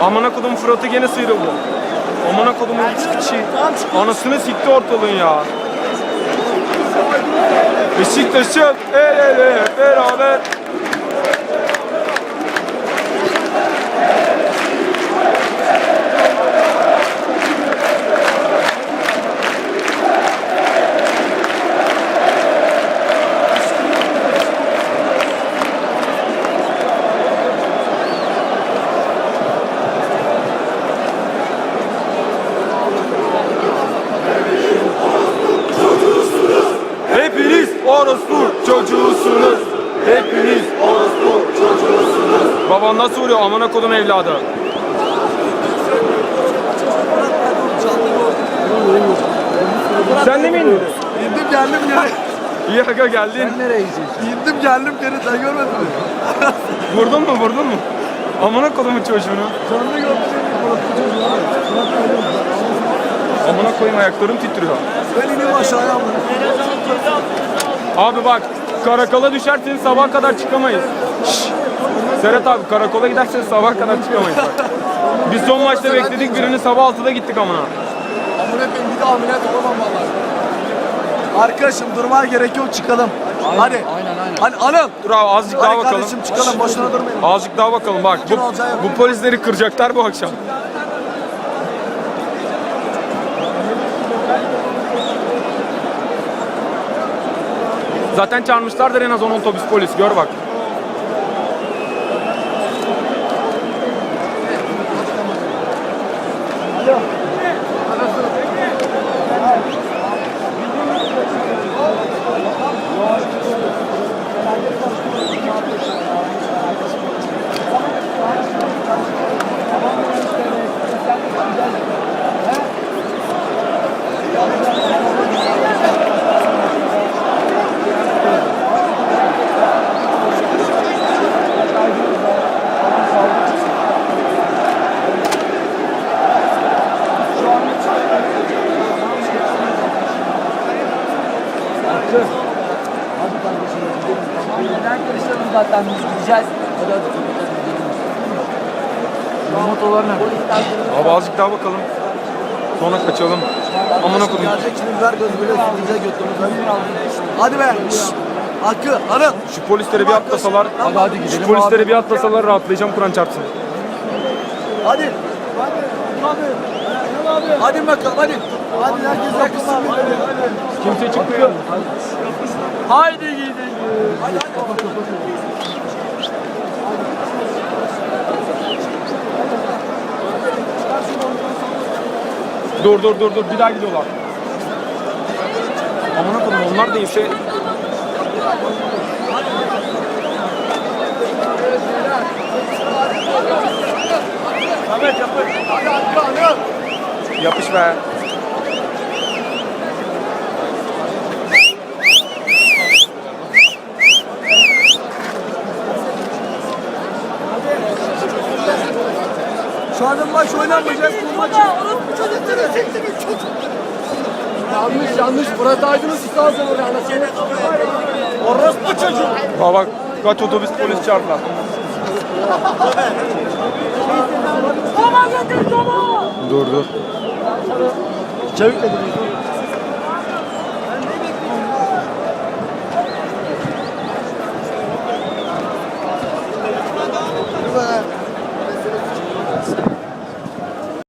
Amına kodum Fırat'ı gene sıyrıldı. Amına kodumun içi. Anasını sikti ortalığın ya. Beşiktaş'ın el ele beraber. Orospu çocuğusunuz. Hepiniz orospu çocuğusunuz. Baban nasıl vuruyor amına kodum evladı? Sen de mi indin? İndim geldim geri. İyi aga geldin. Nereye gideceksin? İndim geldim geri sen görmedin mi? Vurdun mu vurdun mu? Amına kodumun çocuğunu. Canlı gördüm. Amına koyayım ayaklarım titriyor. Ben ineyim aşağıya ama. Abi bak karakola düşersen sabah kadar çıkamayız. Şşş. Serhat abi karakola giderseniz sabah kadar çıkamayız. bak. Biz son maçta bekledik birini sabah 6'da gittik amına. Amına koyayım bir daha ameliyat olamam vallahi. Arkadaşım durmaya gerek yok çıkalım. Hadi. Aynen aynen. Hadi alın. Dur abi azıcık daha Hadi bakalım. kardeşim çıkalım boşuna durmayın. Azıcık daha bakalım bak. Bu, bu polisleri kıracaklar bu akşam. Zaten çağırmışlardır en az 10 otobüs polis gör bak. Arkadaşlarım zaten biz gideceğiz. Hadi hadi. Motorlar nerede? Abi azıcık daha bakalım. Sonra kaçalım. Amına kodum. Gelecek şimdi ver göz böyle size götürürüz. Hadi be. Şşş. Hakkı alın. Şu polisleri bir atlasalar. Hadi hadi Şu gidelim. polisleri bir atlasalar rahatlayacağım Kur'an çarpsın. Hadi. Hadi bakalım hadi. Hadi herkes yakışsın. Kimse çıkmıyor. Haydi gidelim. Dur dur dur dur bir daha gidiyorlar. Amına kodum onlar değilse Samet yapın. Hadi Hakkı alın. Yapış be. Şu anda maç oynanmayacak. Bu maçı Yanlış yanlış. Murat Aydın'ın sistası oraya anasını. Orospu çocuğu. Bak bak kaç otobüs polis çarptılar. Dur dur. Çevik dedim.